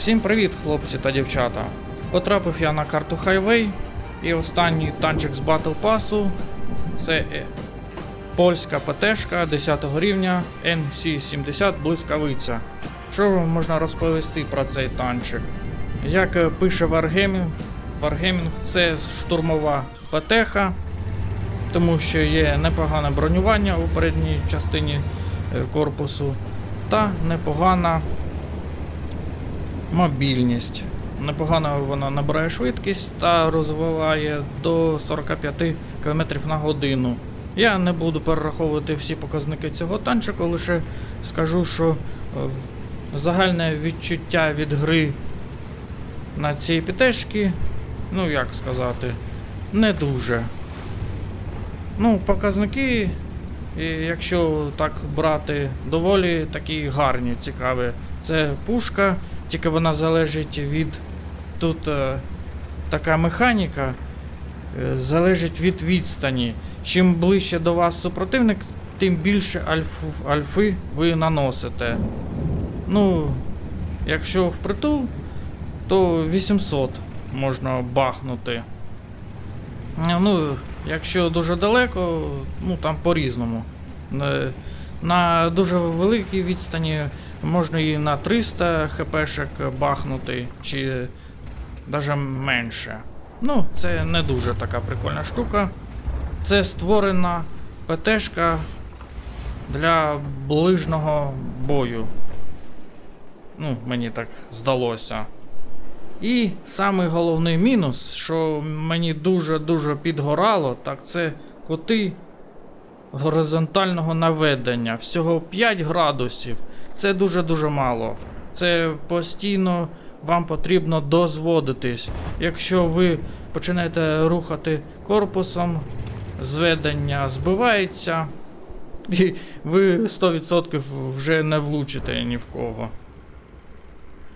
Всім привіт, хлопці та дівчата. Потрапив я на карту Highway і останній танчик з Battle Pass це е, польська ПТшка 10 рівня NC70 Блискавиця. Що вам можна розповісти про цей танчик? Як е, пише Wargaming, Wargaming це штурмова ПТХ, тому що є непогане бронювання у передній частині е, корпусу та непогана мобільність. Непогано вона набирає швидкість та розвиває до 45 км на годину. Я не буду перераховувати всі показники цього танчику, лише скажу, що е, загальне відчуття від гри на цій пітешці, ну як сказати, не дуже. Ну, показники, якщо так брати, доволі такі гарні, цікаві. Це пушка, тільки вона залежить від. Тут е, така механіка е, залежить від відстані. Чим ближче до вас супротивник, тим більше альф, альфи ви наносите. Ну, якщо впритул, то 800 можна бахнути. Е, Ну, якщо дуже далеко, ну там по-різному. На дуже великій відстані можна і на 300 хпшек бахнути, чи навіть менше. Ну, це не дуже така прикольна штука. Це створена ПТшка для ближнього бою. Ну, мені так здалося. І самий головний мінус, що мені дуже-дуже підгорало, так це кути горизонтального наведення. Всього 5 градусів. Це дуже-дуже мало. Це постійно вам потрібно дозводитись. Якщо ви починаєте рухати корпусом, зведення збивається, і ви 100% вже не влучите ні в кого.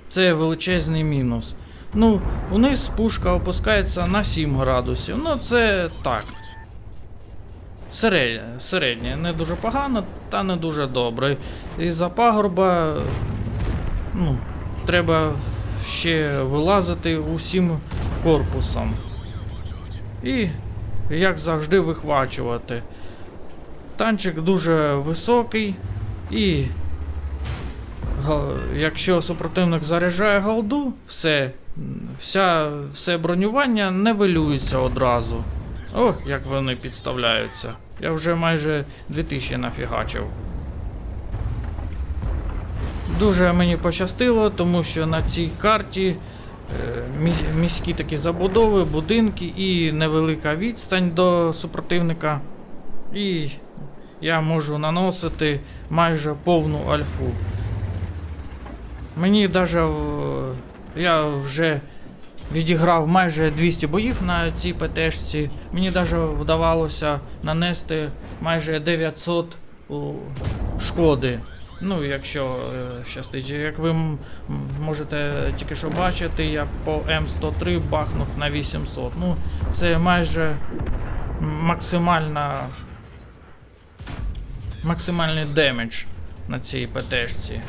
Це величезний мінус. Ну, униз пушка опускається на 7 градусів. Ну, це так. Середнє, не дуже погано, та не дуже добре. І за пагорба, ну, треба ще вилазити усім корпусом. І, як завжди, вихвачувати. Танчик дуже високий і Якщо супротивник заряджає голду, все, вся, все бронювання нивелюється одразу. О, як вони підставляються. Я вже майже 2000 нафігачив. Дуже мені пощастило, тому що на цій карті е, міські такі забудови, будинки і невелика відстань до супротивника. І я можу наносити майже повну альфу. Мені в- я вже відіграв майже 200 боїв на цій ПТшці. Мені даже вдавалося нанести майже 900 у- шкоди. Ну, якщо е, щастить. Як ви можете тільки що бачити, я по М103 бахнув на 800. Ну, це майже максимальна. Максимальний демедж на цій ПТшці.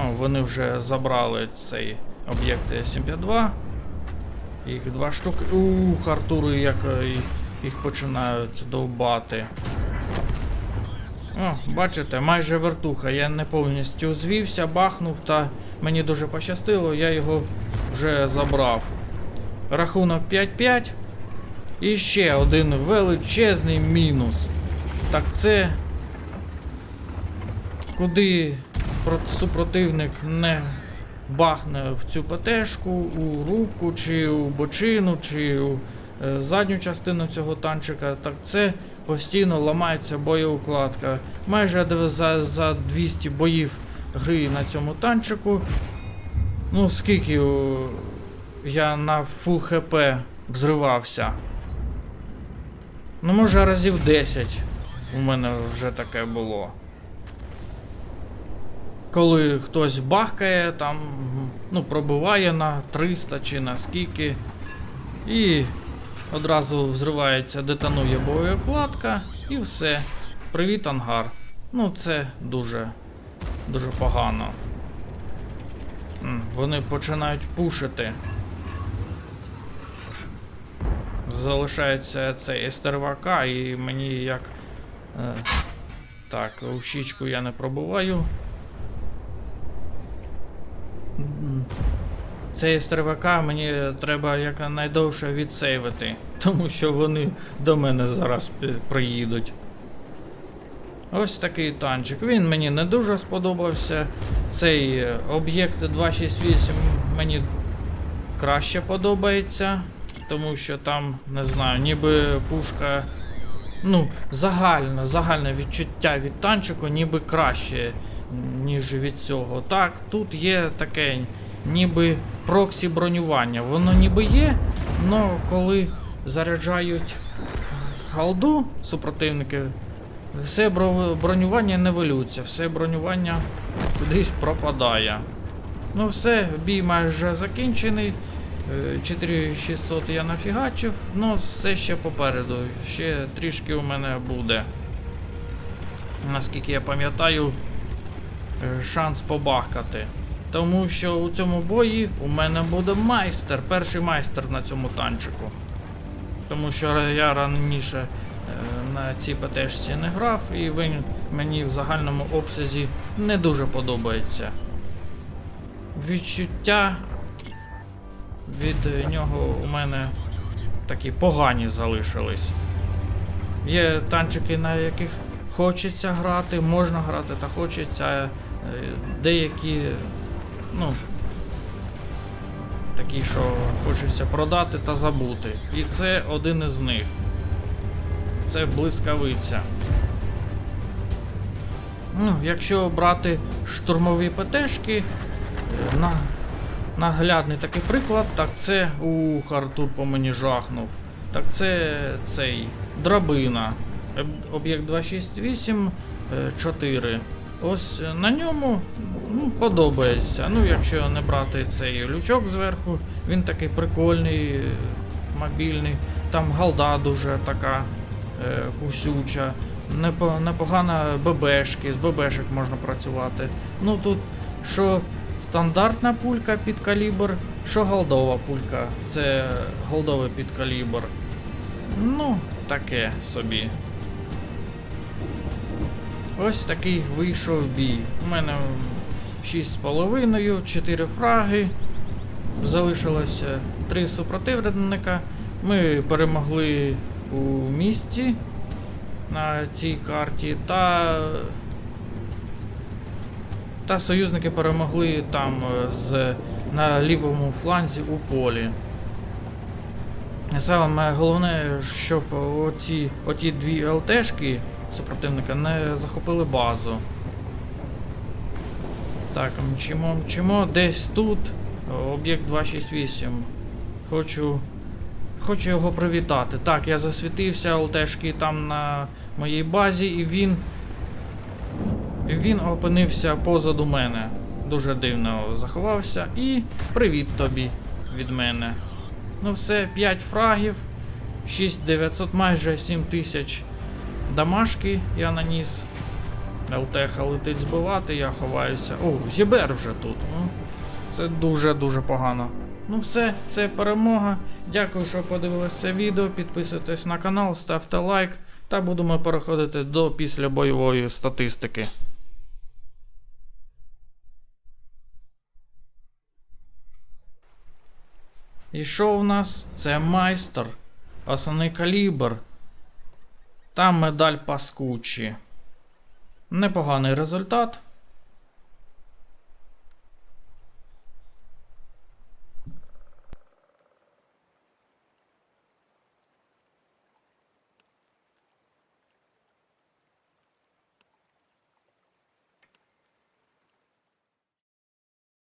О, вони вже забрали цей об'єкт 752. Їх два штуки. Ух, Артури як е, їх- їх починають довбати. О, бачите, майже вертуха. Я не повністю звівся, бахнув, та мені дуже пощастило, я його вже забрав. Рахунок 5-5. І ще один величезний мінус. Так це куди супротивник не бахне в цю ПТшку, у рубку, чи у бочину, чи у е, задню частину цього танчика, так це постійно ламається боєукладка. Майже за, за 200 боїв гри на цьому танчику. Ну, скільки я на фул ХП взривався. Ну, може, разів 10 у мене вже таке було коли хтось бахкає, там, ну, пробиває на 300 чи на скільки. І одразу взривається, детонує боєкладка і все. Привіт, ангар. Ну, це дуже, дуже погано. Вони починають пушити. Залишається цей стервака, і мені як. Е, так, у щічку я не пробуваю. Цей стервака мені треба якнайдовше відсейвити, тому що вони до мене зараз приїдуть. Ось такий танчик. Він мені не дуже сподобався. Цей е, об'єкт 268 мені краще подобається, тому що там, не знаю, ніби пушка. Ну, загальне, загальне відчуття від танчику ніби краще, ніж від цього. Так, тут є таке ніби проксі бронювання. Воно ніби є, але коли заряджають галду супротивники, все бронювання не вилюється, все бронювання кудись пропадає. Ну все, бій майже закінчений. Е, 4600 я нафігачив, ну все ще попереду. Ще трішки у мене буде. Наскільки я пам'ятаю, е, шанс побахкати. Тому що у цьому бої у мене буде майстер, перший майстер на цьому танчику. Тому що я раніше е, на цій ПТшці не грав, і він мені в загальному обсязі не дуже подобається. Відчуття від нього у мене такі погані залишились. Є танчики, на яких хочеться грати, можна грати та хочеться. е, Деякі, ну, такі, що хочеться продати та забути. І це один із них. Це блискавиця. Ну, якщо брати штурмові ПТшки, е, на, наглядний такий приклад, так це у Хартур по мені жахнув. Так це цей драбина. Об'єкт 268 е, 4. Ось е, на ньому ну, подобається. Ну, якщо не брати цей лючок зверху, він такий прикольний, мобільний. Там галда дуже така е, кусюча. Непо- Непогана ББшки, з ББшек можна працювати. Ну тут що стандартна пулька під калібр, що голдова пулька. Це голдовий під калібр. Ну, таке собі. Ось такий вийшов бій. У мене 6,5, 4 фраги. Залишилося 3 супротивника. Ми перемогли у місті на цій карті та. Та союзники перемогли там е, з, на лівому фланзі у полі. Саме головне, щоб оці, оті дві ЛТшки супротивника не захопили базу. Так, мчимо, мчимо десь тут. Об'єкт 268. Хочу. Хочу його привітати. Так, я засвітився, ЛТшки там на моїй базі, і він. Він опинився позаду мене. Дуже дивно заховався. І привіт тобі від мене. Ну все, 5 фрагів, 6900, майже 7000 дамашки я наніс. ЛТХ летить збивати, я ховаюся. О, Зібер вже тут. Ну, це дуже-дуже погано. Ну все, це перемога. Дякую, що подивилися це відео. Підписуйтесь на канал, ставте лайк та будемо переходити до післябойової статистики. І що у нас? Це майстер. Основний калібр. Там медаль паскучі. Непоганий результат.